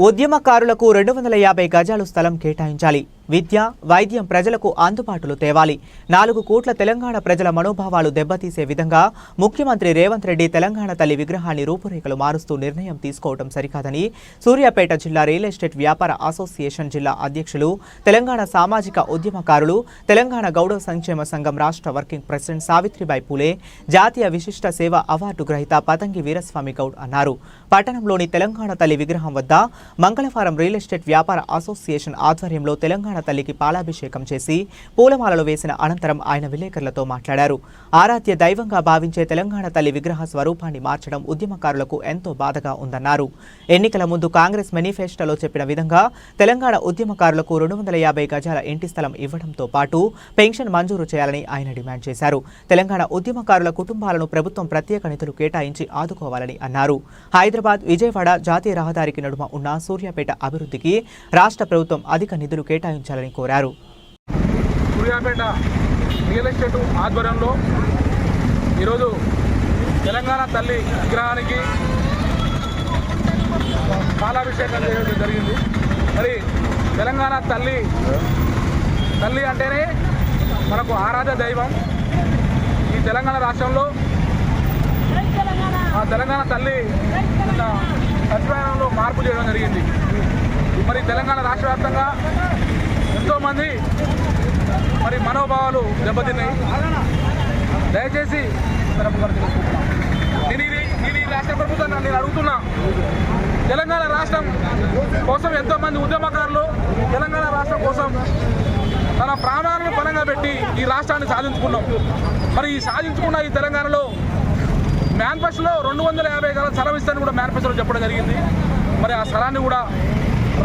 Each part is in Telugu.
ఉద్యమకారులకు రెండు వందల యాభై గజాలు స్థలం కేటాయించాలి. విద్య వైద్యం ప్రజలకు అందుబాటులో తేవాలి. నాలుగు కోట్ల తెలంగాణ ప్రజల మనోభావాలు దెబ్బతీసే విధంగా ముఖ్యమంత్రి రేవంత్ రెడ్డి తెలంగాణ తల్లి విగ్రహాన్ని రూపురేఖలు మారుస్తూ నిర్ణయం తీసుకోవడం సరికాదని సూర్యాపేట జిల్లా రియల్ ఎస్టేట్ వ్యాపార అసోసియేషన్ జిల్లా అధ్యక్షులు తెలంగాణ సామాజిక ఉద్యమకారులు తెలంగాణ గౌడవ సంక్షేమ సంఘం రాష్ట్ర వర్కింగ్ ప్రెసిడెంట్ సావిత్రిబాయి పూలే జాతీయ విశిష్ట సేవ అవార్డు గ్రహీత పతంగి వీరస్వామి గౌడ్ అన్నారు. పట్టణంలోని తెలంగాణ తల్లి విగ్రహం వద్ద మంగళవారం రియల్ ఎస్టేట్ వ్యాపార అసోసియేషన్ ఆధ్వర్యంలో తెలంగాణ తల్లికి పాలాభిషేకం చేసి పూలమాలలు వేసిన అనంతరం ఆయన విలేకరులతో మాట్లాడారు. ఆరాధ్య దైవంగా భావించే తెలంగాణ తల్లి విగ్రహ స్వరూపాన్ని మార్చడం ఉద్యమకారులకు ఎంతో బాధగా ఉందన్నారు. ఎన్నికల ముందు కాంగ్రెస్ మేనిఫెస్టోలో చెప్పిన విధంగా తెలంగాణ ఉద్యమకారులకు రెండు వందల యాభై గజాల ఇంటి స్థలం ఇవ్వడంతో పాటు పెన్షన్ మంజూరు చేయాలని ఆయన డిమాండ్ చేశారు. తెలంగాణ ఉద్యమకారుల కుటుంబాలను ప్రభుత్వం ప్రత్యేక నిధులు కేటాయించి ఆదుకోవాలని అన్నారు. హైదరాబాద్ విజయవాడ జాతీయ రహదారికి నడుమ ఉన్న సూర్యాపేట అభివృద్ధికి రాష్ట్ర ప్రభుత్వం అధిక నిధులు కేటాయించాలని కోరారు. సూర్యాపేట రియల్ ఎస్టేట్ ఆధ్వర్యంలో ఈరోజు తెలంగాణ తల్లి విగ్రహానికి పాలాభిషేకం చేయడం జరిగింది. మరి తెలంగాణ తల్లి తల్లి అంటేనే మనకు ఆరాధ దైవం. ఈ తెలంగాణ రాష్ట్రంలో ఆ తెలంగాణ తల్లి సచివాలయంలో మార్పు చేయడం జరిగింది. మరి తెలంగాణ రాష్ట్ర వ్యాప్తంగా ఎంతోమంది మరి మనోభావాలు దెబ్బతిన్నాయి. దయచేసి నేను ఇది నేను ఈ రాష్ట్ర ప్రభుత్వాన్ని నేను అడుగుతున్నా. తెలంగాణ రాష్ట్రం కోసం ఎంతోమంది ఉద్యమకారులు తెలంగాణ రాష్ట్రం కోసం తన ప్రాణాలను పరంగా పెట్టి ఈ రాష్ట్రాన్ని సాధించుకున్నాం. మరి ఈ సాధించుకున్న ఈ తెలంగాణలో మేనిఫెస్టోలో రెండు వందల యాభై గల స్థలం ఇస్తాను కూడా మేనిఫెస్టోలో చెప్పడం జరిగింది. మరి ఆ స్థలాన్ని కూడా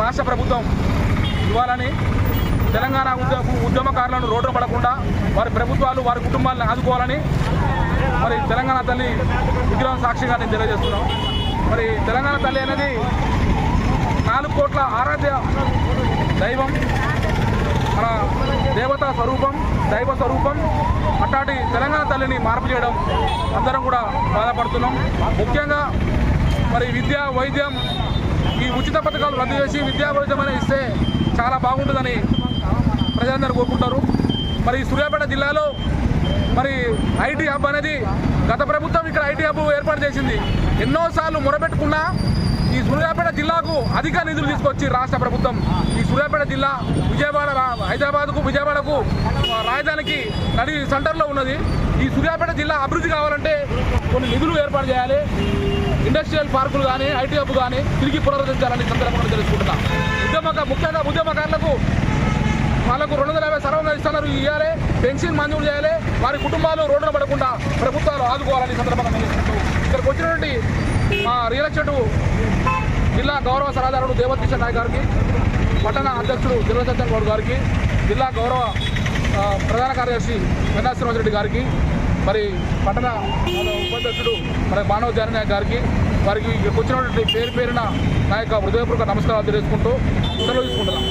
రాష్ట్ర ప్రభుత్వం ఇవ్వాలని తెలంగాణ ఉద్యమ ఉద్యమకారులను రోడ్డు పడకుండా వారి ప్రభుత్వాలు వారి కుటుంబాలను ఆదుకోవాలని మరి తెలంగాణ తల్లి విగ్రహం సాక్షిగా నేను తెలియజేస్తున్నాం మరి తెలంగాణ తల్లి అనేది నాలుగు కోట్ల ఆరాధ్య దైవం మన దేవతా స్వరూపం దైవ స్వరూపం అట్లాంటి తెలంగాణ తల్లిని మార్పు చేయడం అందరం కూడా బాధపడుతున్నాం. ముఖ్యంగా మరి విద్య వైద్యం ఈ ఉచిత పథకాలు రద్దు చేసి విద్యా వైద్యం అనేది ఇస్తే చాలా బాగుంటుందని ప్రజలందరూ కోరుకుంటారు. మరి సూర్యాపేట జిల్లాలో మరి ఐటీ హబ్ అనేది గత ప్రభుత్వం ఇక్కడ ఐటీ హబ్ ఏర్పాటు చేసింది. ఎన్నోసార్లు మొరబెట్టుకున్నా ఈ సూర్యాపేట జిల్లాకు అధిక నిధులు తీసుకొచ్చి రాష్ట్ర ప్రభుత్వం. ఈ సూర్యాపేట జిల్లా విజయవాడ హైదరాబాద్కు విజయవాడకు రాజధానికి నడి సెంటర్లో ఉన్నది. ఈ సూర్యాపేట జిల్లా అభివృద్ధి కావాలంటే కొన్ని నిధులు ఏర్పాటు చేయాలి. ఇండస్ట్రియల్ పార్కులు కానీ ఐటీ హబ్ కానీ తిరిగి పునరుద్ధరించాలని సందర్భంగా తెలుసుకుంటున్నాం. ఉద్యమక ముఖ్యంగా ఉద్యమకారులకు వాళ్ళకు రెండు వందల యాభై సర్వంగా ఇస్తున్నారు ఇవ్వాలి పెన్షన్ మంజూరు చేయాలి. వారి కుటుంబాలు రోడ్డున పడకుండా ప్రభుత్వాలు ఆదుకోవాలని ఈ సందర్భంగా తెలుసుకుంటూ ఇక్కడికి వచ్చినటువంటి మా రియల్ ఎస్టేట్ జిల్లా గౌరవ సలహాదారుడు దేవతకిషన్ నాయక్ గారికి పట్టణ అధ్యక్షుడు దిల్వసత్యం గౌడ్ గారికి జిల్లా గౌరవ ప్రధాన కార్యదర్శి వెన్నాశ్రీనివాస రెడ్డి గారికి మరి పట్టణ ఉపాధ్యక్షుడు మరి మానవ జారి నాయక్ గారికి వారికి వచ్చినటువంటి పేరు పేరున నా యొక్క హృదయపూర్వక నమస్కారాలు తెలియజేసుకుంటూ సెలవు తీసుకుంటున్నాం.